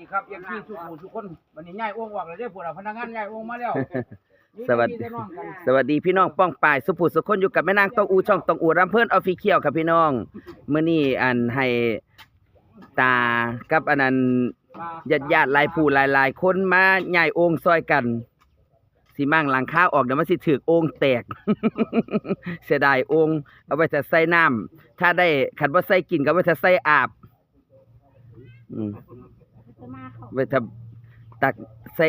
ดีครับเอ็มพีทุกผู้ทุกคนวันนี้ย้ายโอ่งออกแล้วเด้อพวกเราพนักงานย้ายโอ่งมาแล้วสวัสดีมีแต่น้องกันสวัสดีพี่น้องป้องปายสุภูสุคนอยู่กับแม่นางตองอูช่องตองอูรำเพิ่นออฟฟิเชียลครับพี่น้องมื้อนี้อันให้ตากับอันนั้นญาติญาติๆหลายผู้หลายๆคนมาใหญ่โองซอยกันสิมั่งหลังคาออกเดี๋ยวมันสิถึกโองแตก เสียดายโองเอาไว้จะใส่น้ำถ้าได้คันบ่ใส่กินก็ไว้จะใส่อาบอืม ไว้ถ้าตักใส่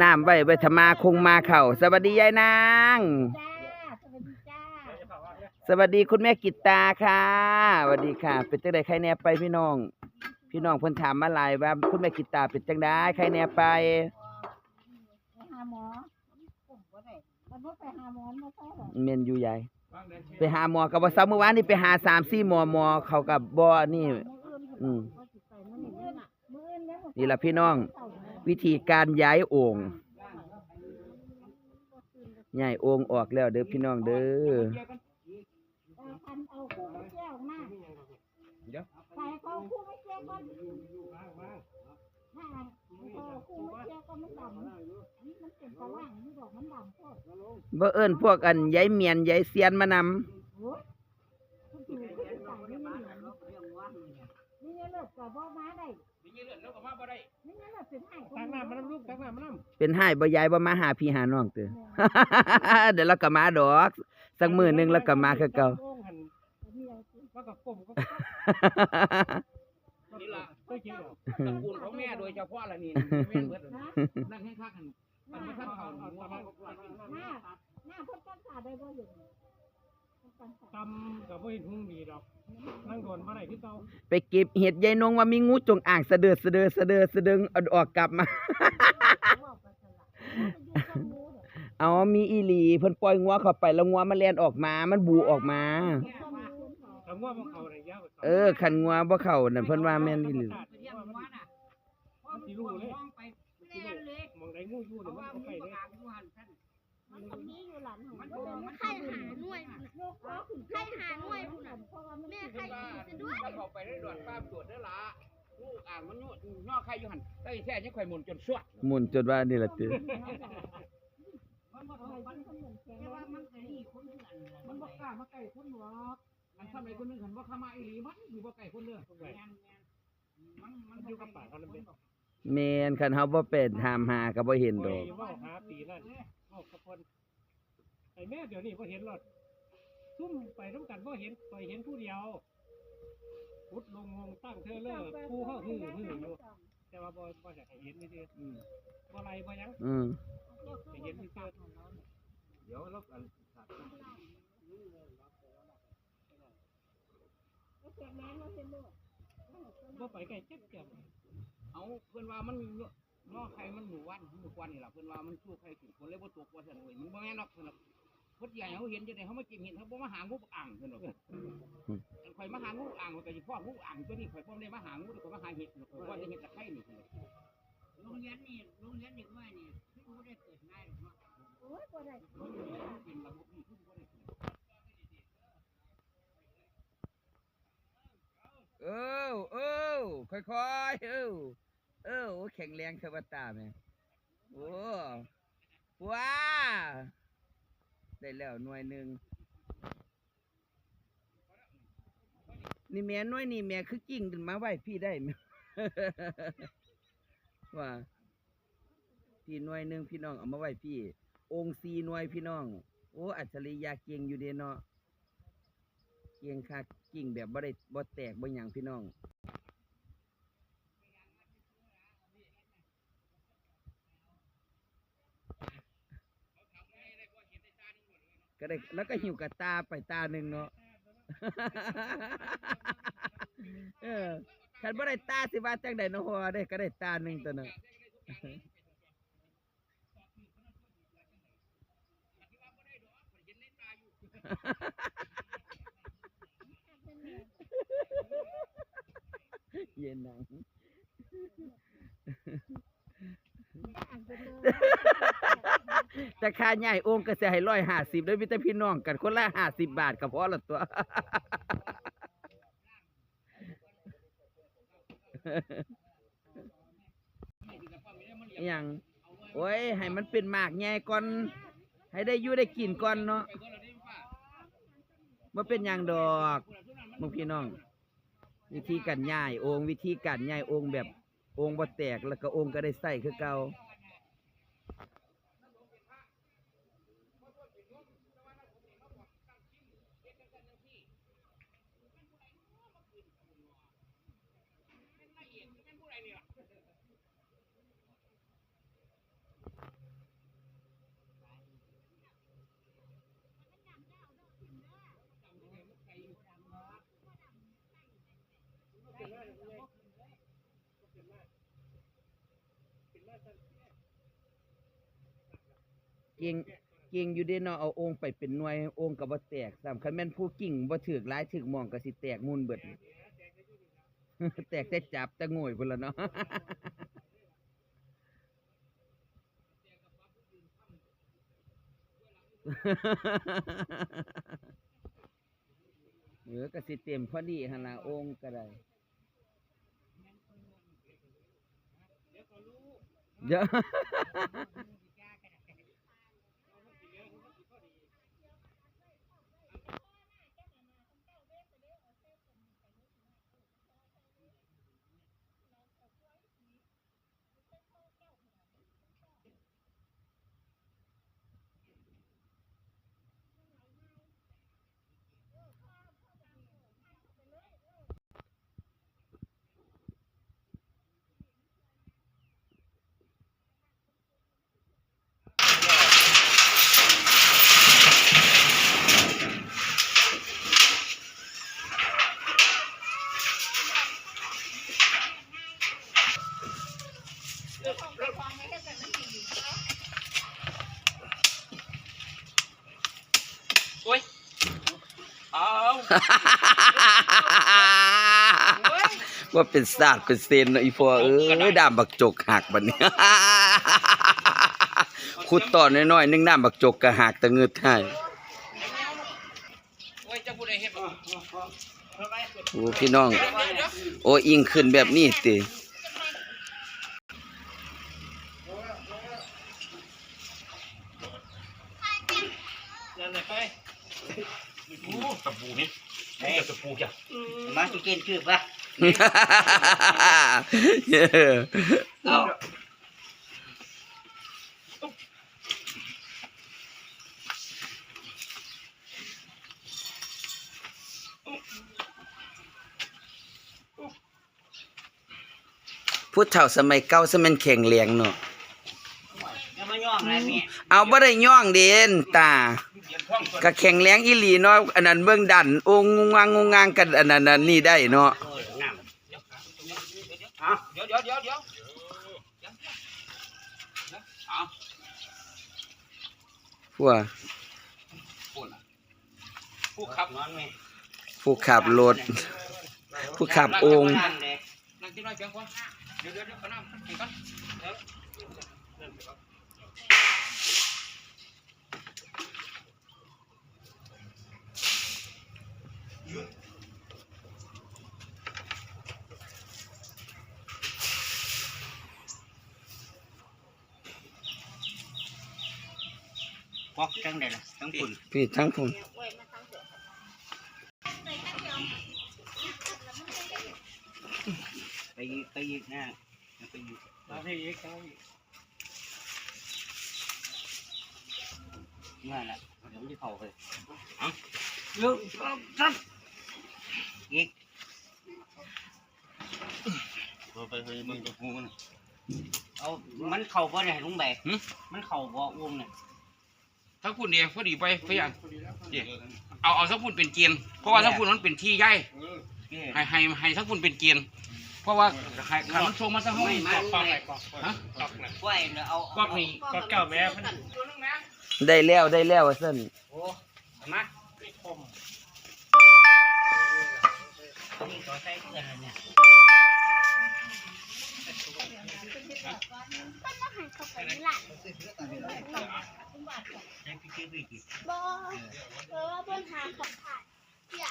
น้ำไว้ไว้ถ้ามาคงมาเข้าสวัสดียายนาง จ้าสวัสดีจ้าสวัสดีคุณแม่กิตตาค่ะสวัสดีค่ะ เป็นจังไดใครแหน่ไปพี่น้อง พี่น้องเพิ่นถามมาหลายว่า คุณแม่กิตตาเป็นจังไดใครแหน่ไป ไปหาหมอผมก็ได้มันบ่ไปหาหมอมาใช่หรอเมนอยู่ใหญ่ ไปหาหมอกับว่าซ้ำเมื่อวานนี่ไปหา3 4หมอหมอเขากับบ่นี่อืมมื้ออื่นมื้ออื่ นเนี่ยนี่ล่ะพี่น้อง วิธีการย้ายโอ่งย้ายโอ่งออกแล้วเด้อพี่น้องเด้อเอาคันเอาคู่มาเจียวมาเดี๋ยวใส่เขาคู่มาเจียวก่อนมาเขาคู่มาเจียวก็มันดำนี่มันเป็นตะล่างนี่ดอกมันดำโคตรบ่เอิ้นพวกอันยายเมียนยายเซียนมานำ โอ้ยมันอยู่ขึ้นใส่นี่มันเหมือนนี่เนี่ยเลิกกับบ่มาได้นี่เนี่ยเลิกเป็นให้ ตักน้ำมาน้ำลูกตักน้ำมาน้เป็นให้บ่ยายบ่มาหาพี่หาน้องเด้อเดี๋ยวเราก็มาดอกสักมื้อหนึงแล้วก็มาคือเก่าำโอ่งหันว่ากับกลมก็นี่ล่ะก็กินหรอตระกูลของแม่โดยเฉพาะละนี่แม่นเบิดนั่งให้คักกันมันบ่ทันเข้าหัวเขาหน้าหน้าเพิ่นกันสาดได้บ่อยู่กันสาด ตำกับว่าเห็นหุ้งดีดอกนั่งโดนมาไหนที่เตาไปเก็บเห็ดยายนงว่ามีงูจงอ่างเสะเดือดเสะเดือดเสะเดือดเสะดึงเอาออกกลับมา เอามีอีหลีเพิ่นปล่อยงัวเข้าไปแล้วงัวมันแล่นออกมา มันบูออกมา แต่ว่ามันเขาอะไรเงี้ยเออคันงัวบ่เข้านั่นเพิ่นว่าแม่นอีหลีมันสิรู้เลยมองได้งูอยู่เนี่ยมันก็ไปเลย มันมีอยู่หลังของมันเป็นไข่หาหน่วยไข่หาหน่วยพุ่นน่ะแม่ไข่อีกซะด้วยมันเข้าไปได้ดอดป้ามตรวจเด้ละงูอ่างมันย่อย่อใครอยู่หันได้แท้ยังข่อยหมุนจนสวดหมุนจนว่านี่แหละติมันบ่ามันไกล้ามาใกล้คนหรอกอันทำไมคนนึงหันบ่เข้ามาอีหลีมันอยู่บ่ใกล้คนเด้อมันมันอยู่กับป่าเขานั่นเป็นแม่นคันเฮาบ่เป็นหามหาก็บ่เห็นดอกว่าหาปีนั่น ว่ากับคนไอ้แม่เดี๋ยวนี้พอเห็นหรอซุ่มไปต้องกันว่าเห็นไปเห็นผู้เดียวพุดลงงงตั้งเธอเลิกผู้เข้าหื้อหื้ออยู่แต่ว่าบ่บ่อยากให้เห็นนี่คืออืมบ่ไรบ่ยังอืมให้เห็นนี่คือเดี๋ยวเราอันบ่ไปไกลเจ็บเจ็บเอาเพิ่นว่ามัน ย่อใครมันหมู่วันหมู่วันนี่แหละเพิ่อนว่ามันสู้ใครถึงคนเลยบ่ตกว่าซั่นเว้ยมันบ่แม่นหรอกเพิ่นน่ะเพิ่นใหญ่เขาเห็นจังได๋เขามาจิ้มเห็นเขาบ่มาหางูอ่างเพิ่นหรอกข่อยมาหางูอ่างมันก็สิพ่องูอ่างตัวนี้ข่อยบ่อได้มาหางูแต่ข่อยมาหาเห็ดข่อยว่าจะเห็ดตะไคร้นี่เพิ่นโรงเรียนนี่โรงเรียนเด็กน้อยนี่ที่รู้ได้เกิดง่ายหรอกเนาะโอ้ยบ่ได้เป็นระบบนี่คือบ่ได้เกิดเออเออค่อยๆเออ เออโอ้แข็งแรงเทวตาแม่โอ้ว้าได้แล้วหน่วยหนึ่งนี่แม่หน่วยนี่แม่คือกิ่งขึ้นมาไหวพี่ได้ไหมว่าพี่หน่วยหนึ่งพี่น้องเอามาไหวพี่ องค์สีหน่วยพี่น้อง โอ้อัจฉริยะเก่งอยู่เด้เนาะเกียงคักกิ่งแบบบ่ได้บ่แตกบ่หยังพี่น้อง ได้ แล้วก็หิวกับตาไปตาหนึ่งเนาะ เออคันบ่ได้ตาสิว่าจังได๋เนาะหัวได้ก็ได้ตาหนึ่งตัวเนาะเย็นหนัง แต่ค่าใหญ่องค์ก็สิให้ร้อยห้าสิบด้วยมิตรพี่น้องกันคนละห้าสิบบาทก็พอละตัวอหยังโอ้ย ให้มันเป็นหมากใหญ่ก่อน ให้ได้อยู่ได้กินก่อนเนาะบ่เป็นหยังดอกมึงพี่น้อง วิธีการย้ายองค์วิธีการย้ายองค์แบบ องค์บ่แตกแล้วก็องค์ก็ได้ใส่คือเก่า เก่งเก่งอยู่เด้เนาะเอาองค์ไปเป็นหน่วยองค์ก็บ่แตกสำคัญแม่นผู้กิ่งบ่ถึกหลายถึกหมองก็สิแตกมูลเบิด แตกแต่จับแต่โง่ยพุ่นละเนาะเออก็สิเต็มพอดีหั่นล่ะองค์ก็ได้เดี๋ยว ว่าเป็นศาสตร์เป็นเซนเนาะอีพอเอ้ยดามบักจกหักบัดนี้ ขุดต่อน้อยๆนึงน้ำบักจกก็หักตะเงืดให้โอ้ยจะพูดอะไรเฮ็ดบ่โอ้พี่น้อง โอ้อิงขึ้นแบบนี้ตินั่นแหละไปตะปูนี่ตะปูจ้ะมาสิกินคือปะ เอาพูดเฒ่าสมัยเก่าสมัยแข็งแรงเนาะอย่ามาย่องอะไรแม่เอาบ่ได้ย่องเด่นตาก็แข็งแรงอีหลีเนาะอันนั้นเบื้องดันโองงงางงงางกันอันนั้นอันนี่ได้เนาะโอ้ยน้เดี๋ยวเดี๋ยวเดี๋ยวเดี๋ยวเอาพวกพูดล่ะผู้ขับนอนไหมผู้ขับรถ ผู้ขับโองค์นั่งเลยนั่งกินน้อยเพียงพอเดี๋ยวเดี๋ยวเดี๋ยวขอน้ำกินก่อนเดี๋ยว ปอกจังได้ล่ะทั้งคุณพี่ทั้งผมไปอีกไปอีกนะไปอีกเอาให้อีกเอาอีกนั่นแหละเดี๋ยวมันจะเข้าไปเอาเร็วครับอีกไปเฮ้ยมึงกับกูมันเอามันเข้าบ่เนี่ยลุงใบมันเข้าบ่วงเนี่ย ถ้าคุณเดียวพอดีไปพยานเอาเอาสักคุณเป็นเกียนเพราะว่าสักคุณมันเป็นที่ใหญ่เอ้ยให้ให้ให้สักคุณเป็นเกียนเพราะว่าให้ขันมันส่งมาสักห้องไม่มาปอกไปปอกไปฮะปอกนะกล้วยแล้วเอาก็มีปอกเก่าแม่มันได้แล้วได้แล้วว่าซั่นโอ้เอามาไม่คมนี่ตัวใส่เกลือแล้วเนี่ย มันก็หันเข้าไปนี่แหละใส่พี่ชื่อพี่กี่บอเพราะว่าบนหาของขาดเสีย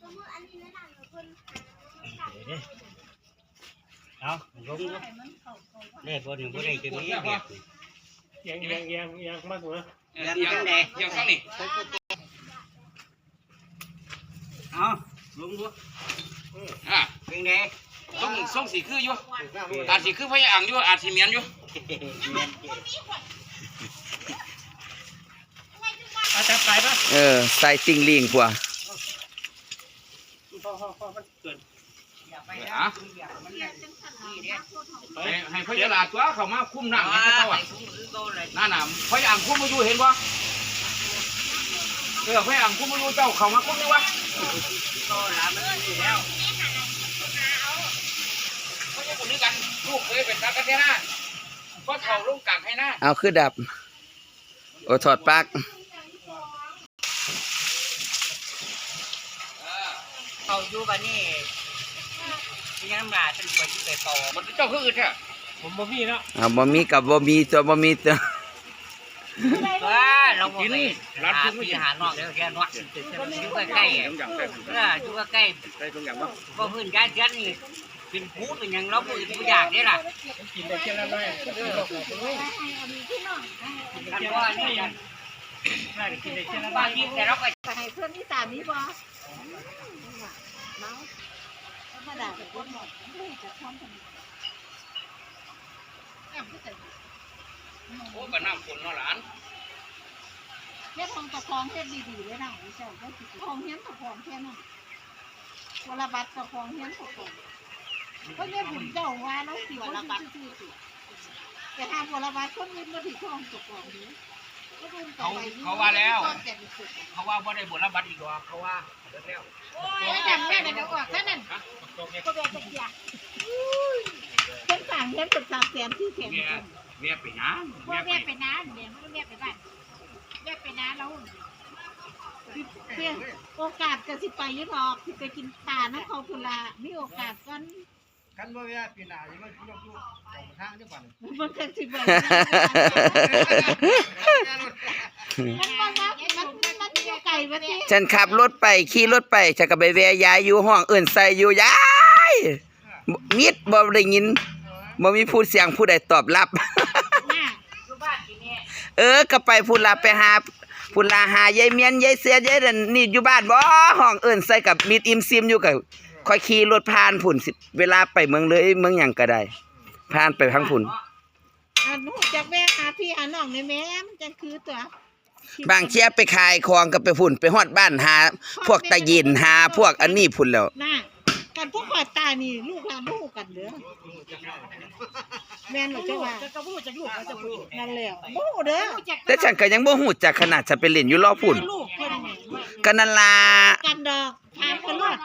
สมมติอันนี้แนะนังกับบนหาของขาดเอาลงดูเลขบนหนึ่งบ่ได้จะมีเบียดเอียงเอียงยงเอียงมากเหรอยังจังไดยังฟังนี่เอาลงดูอะเป็นไดส่งส่งสีคืออยู่อาจสีคือพญาอ่างอยู่อาจสีเมียนอยู่ อาจารย์ไปปะเออใส่ติงลิงกว่าพ่อพ่อพ่อมันเกิดอะให้ให้พญาลาตัวเขามาคุ้มน้ำให้เขาอะนั่นน่ะพญาอ่างคุ้มมาอยู่เห็นบ่เออพญาอ่างคุ้มมาอยู่เจ้าเขามาคุ้มนี่วะเขาจะคุ้มด้วยกันลูกเคยเป็นตากันแท้หน้าก็เขาลงกลางให้หน้าเอาคือดับ โอ้ถอดปลั๊ก เขาอยู่บ้านนี่ที่น้ำลาเป็นคนที่ไปต่อมันเจ้าคืออื่นแท้ผมบ่มีเนาะเอาบ่มีกับบ่มีตัวบ่มีตัวว่าเราบ่ไปร้านที่หานอกเดี๋ยวแค่นอกอยู่ใกล้ๆเอออยู่ใกล้ๆใส่ตรงอย่างว่าก็พื้นการเชือนนี่เป็นผู้เป็นหยังเราบ่บ่อยากนี่ล่ะกินได้แค่ละน้อยคันว่านี่กันน่าจะกินได้แค่ละน้บาองยทีแต่เราก็จะให้เพื่อนที่สามนี้บ่ เมาธรรมดาเป็นคนหมดไม่จะทำกันโอ้บ้านน้ำฝนเนาะหลานเฮ็ดของตะคองเฮ็ดดีๆเลยนะไอ้เจ้าก็สิของเฮียนตะคองแค่นั้นวรบัตรตะคองเฮียนตะคองก็เนี่ยผมเจ้าว่าแล้วสิวรบัตรแต่ถ้าวรบัตรคนอื่นบ่ถือของตะคองนี้เขาเขาว่าแล้ว เขาว่าบ่ได้บุญรับบัตรอีกหรอเขาว่า แล้วแล้วจำแม่กันเดี๋ยวออกแค่นั้นก็แบบจะอยากเพิ่นสั่งเฮ็ดเป็นสามแสนที่แสนเมียเมียไปหยังว่าเมียแม่ไปไปน้าเนี่ยมันแม่ไปบ้านแม่ไปน้าแล้วเพื่อโอกาสจะสิไปอยุทอกสิไปกินตานะเขาพุนละมีโอกาสก่อนคันบ่ว่าปีหน้าสิมันยกลูกสองทางเด้อบัดนี้มันก็สิไปมันมันมันมันอยู่ ไกลวะที่ฉันขับรถไปขี่รถไปฉันก็ไปแวะยายอยู่ห้องเอื่นใส่อยู่ยายมิดบ่ได้ยินบ่มีพูดเสียงผู้ใดตอบรับหน้าอยู่บ้านที่นี่เออก็ไปพูดลาไปหาพูดลาหายายเมียนยายเสียยายนั่นนี่อยู่บ้านบ่ห้องเอื่นใส่กับมิดอิมซิมอยู่กับคอยขี่รถผ่านพุ่นสิเวลาไปเมืองเลยเมืองหยังก็ได้ผ่านไปทางพุ่นอันนู้จากแม่หาพี่หาน้องในแม่มันจะคือตัว บางเที่ยไปขายของก็ไปพุ่นไปฮอดบ้านหา พวกตะยินหาพวกอันนี้พุ่นแล้วน่ะกันพวกขอดตานี่ลูกหลานบ่ฮู้กันเด้อแม่นบ่เจ้าว่าจะบ่รู้จักลูกเขาจะพูดนั่นแหละบ่ฮู้เด้อแต่ฉันก็ยังบ่ฮู้จักขนาดฉันไปเล่นอยู่รอพุ่นลูกเพิ่นนี่ก็นั่นล่ะกันดอกถามกันรอด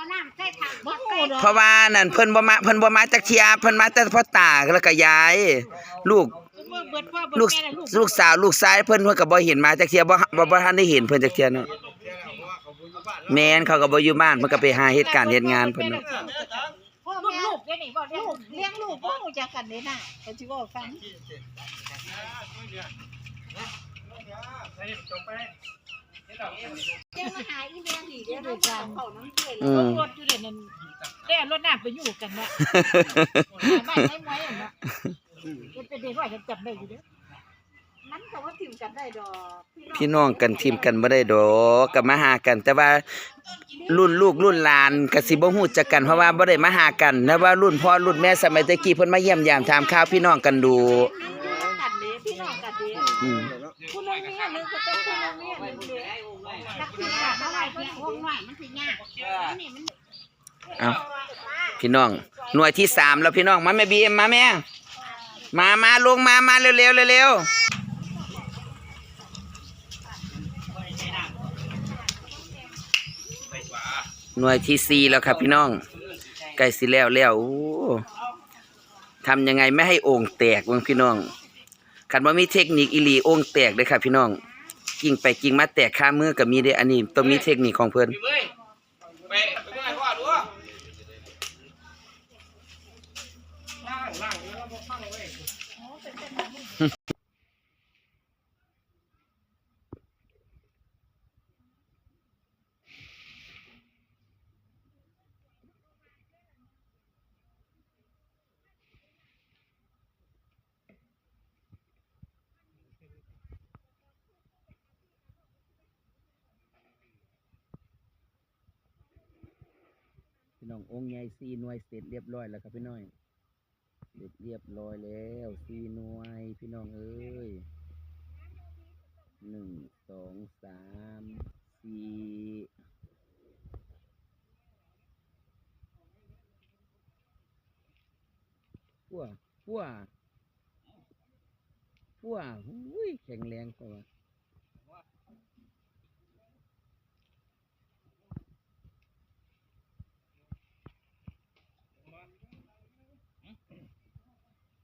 บ่ฮู้ดอกเพราะว่านั่นเพิ่นบ่มาเพิ่นบ่มาจักเที่ยเพิ่นมาแต่พ่อตาแล้วก็ยาย ลูก เบิดว่าเบิดลูกแม่และลูกลูกสาวลูกชายเพิ่นเพิ่นก็บ่เห็นมาจักเที่ยบ่บ่บ่ทันได้เห็นเพิ่นจักเที่ยเนาะเที่ยแล้วเพราะว่าเขาบ่อยู่บ้านแม่นเขาก็บ่อยู่บ้านเพิ่นก็ไปหาเหตุการณ์เหตุงานเพิ่นเนาะพ่อแม่ลูกเดี๋ยวนี้บ่ลูกเลี้ยงลูกบ่ฮู้จักกันเด้น่ะก็สิบอกฟังไปจบไปเจ้ามาหาอีแม่นี่เด้อด้วยกันเขาน้ำเกลืออืมรถอยู่เดี๋ยวนั้นแต่รถน้ำไปอยู่กันว่าบ้านไม่ไหวอะเนาะ มันเป็นเด็กว่าฉันจำได้อยู่เด้อมันก็ว่าถิ่มกันได้ดอกพี่น้องกันทีมกันบ่ได้ดอกก็มาหากัน แต่ว่ารุ่นลูกรุ่นหลานก็สิบ่ฮู้จักกันเพราะว่าบ่ได้มาหากันแต่ว่ารุ่นพ่อรุ่นแม่สมัยตะกี้เพิ่นมาเยี่ยมยามถามข่าวพี่น้องกันดูกันเด้พี่น้องกันเด้อืมคุณลุงนี่นึงก็ต้องคุณลุงนี่นึงเด้จักสิว่าเท่าไหร่เพิ่นห้องน้อยมันสิยากนี่มันเอาพี่น้องหน่วยที่สามแล้วพี่น้องมาแม่บีเอ็มมาแม่ มามาลงมามาเร็วเร็วๆเร็วๆหน่วยที่สี่แล้วครับพี่น้องใกล้สิแล้วแล้วโอ้ทำยังไงไม่ให้โอ่งแตกวงพี่น้องคันว่ามีเทคนิคอีลีโอ่งแตกเลยครับพี่น้องกิ่งไปกิ่งมาแตกข้ามือกับมีเด้อันนี้ต้องมีเทคนิคของเพิ่อน น้ององค์ใหญ่สี่หน่วยเสร็จเรียบร้อยแล้วครับพี่น้อย ร็จเรียบร้อยแล้วสี่หน่วยพี่น้องเอ้ยหนึ่งสองสามสี่ปัวปัวปัวหุ้ยแข็งแรงกว่า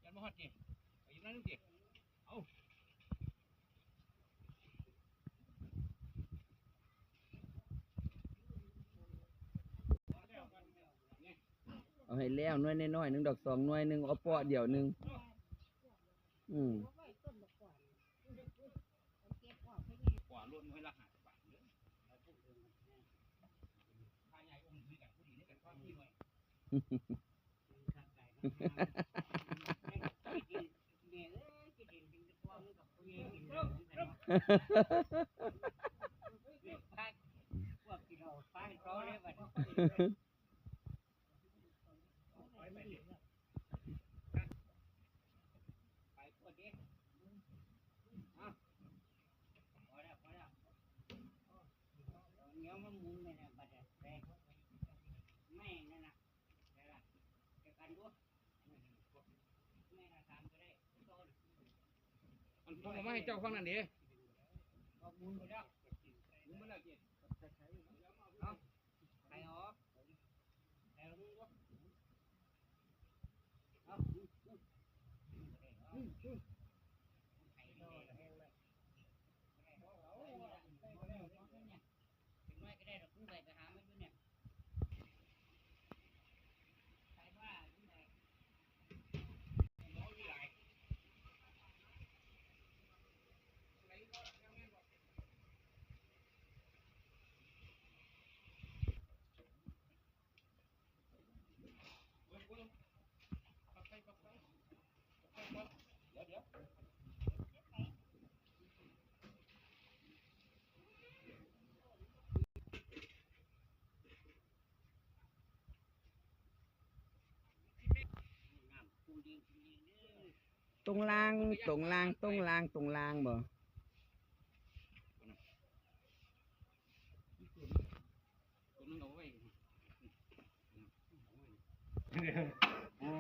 ยันบ่ฮอดจิ ไปอยู่นั่นจิเอาเอาให้แล้วหน่วยน้อยๆหนึ่งดอกสองหน่วยหนึ่งเอาเปาะเดียวหนึ่งอืมกว่าล้วนไว้ละห้าสิบบาทเด้อถ้าใหญ่องค์ถือกันผู้ดีนี่กันความที่หน่อย มันต้องมาให้เจ้าฟังนั่นดิ Thank you. ตรงล่างตรงล่างตรงล่างตรงล่างบ่ตัวนึงเอาไว้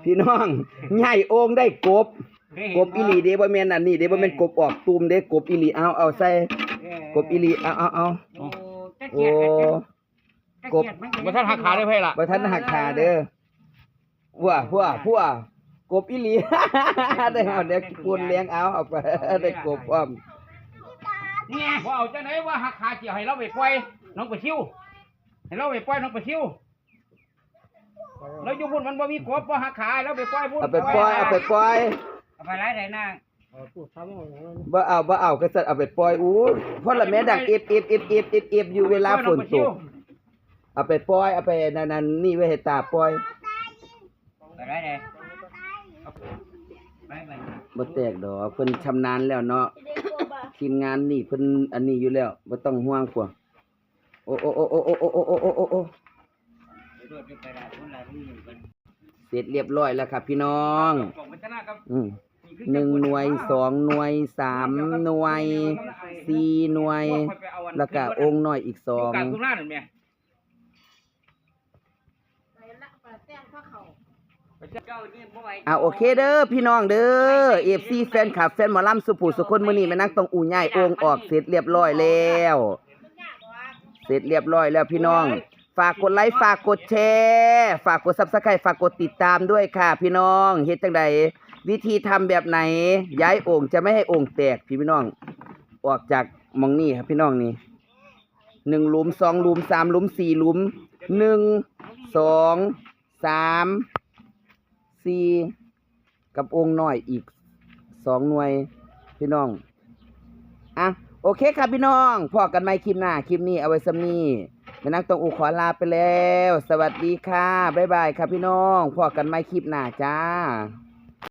พี่น้องใหญ่โอ่งได้กบ กบอีหลีเด้บ่แม่นอันนี้เด้บ่แม่นกบออกตูมเด้กบอีหลีเอาเอาใส่กบอีหลีเอาเอาเอาโอ้ตะโอ้เกียบกันจะตะเกียบมันก็บ่ทันหักขาได้เพ่ล่ะบ่ทันหักขาเด้อพัวพัวพัว กบอีหลี ได้เอาเด็กปูนเลี้ยงเอาเอาไปได้กบพร้อมเนี่ยว่าเอาจังไหนว่าหักขาเกี่ยวให้เราไปปล่อยน้องไปชิวให้เราไปปล่อยน้องไปชิวแล้วอยู่พุ่นมันบ่มีกบบ่หักขาให้เราไปปล่อยพุ่นเอาไปปล่อยเอาไปปล่อยเอาไปไล่ไหนหน้าบ่เอาบ่เอาก็สัตว์เอาไปปล่อยอู้พ่อละแม่ดังเอฟเอฟเอฟเอฟเอฟเอฟอยู่เวลาฝนตกเอาไปปล่อยเอาไปนั่นนั่นนี่ไว้ให้ตาปล่อยไปไล่ไหนไปไป บ่แตกดอกเพิ่นชำนาญแล้วเนาะทีมงานนี่เพิ่นอันนี้อยู่แล้วบ่ต้องห่วงกว่าโอ้โอ้โอ้โอ้โอ้โอ้โอ้โอ้โอ้โอ้โอ้ไปรวดไปละทุนละทุนหนึ่งกันเสร็จเรียบร้อยแล้วครับพี่น้องของมันชนะครับอืมหนึ่งหน่วยสองหน่วยสามหน่วยสี่หน่วย แล้วก็องค์น้อยอีกสอง อ่าโอเคเด้อพี่น้องเด้อ FC แฟนคลับแฟนหมอลำสุภูสุคนมือนี้ม่นางต้องอู่ใหญ่องค์ออกเสร็จเรียบร้อยแล้ว เสร็จเรียบร้อยแล้วพี่น้อง ฝากกดไลค์ฝากกดแชร์ฝากกด Subscribe ฝากกดติดตามด้วยค่ะ พี่น้องเฮ็ดจังใดวิธีทำแบบไหน ย้ายโอ่งจะไม่ให้โอ่งแตกพี่พี่น้อง ออกจากมองนี่ครับพี่น้องนี่หนึ่งหลุมสองหลุมสามหลุมสี่หลุมหนึ่งสองสาม สี่กับองค์น้อยอีกสองหน่วยพี่น้อง อะ โอเคครับพี่น้องพอกันใหม่คลิปหน้า คลิปนี้เอาไว้ซ้ำนี้แม่นักต้องอูขอลาไปแล้ว สวัสดีค่ะ บ๊ายบายครับพี่น้องพอกันใหม่คลิปหน้าจ้า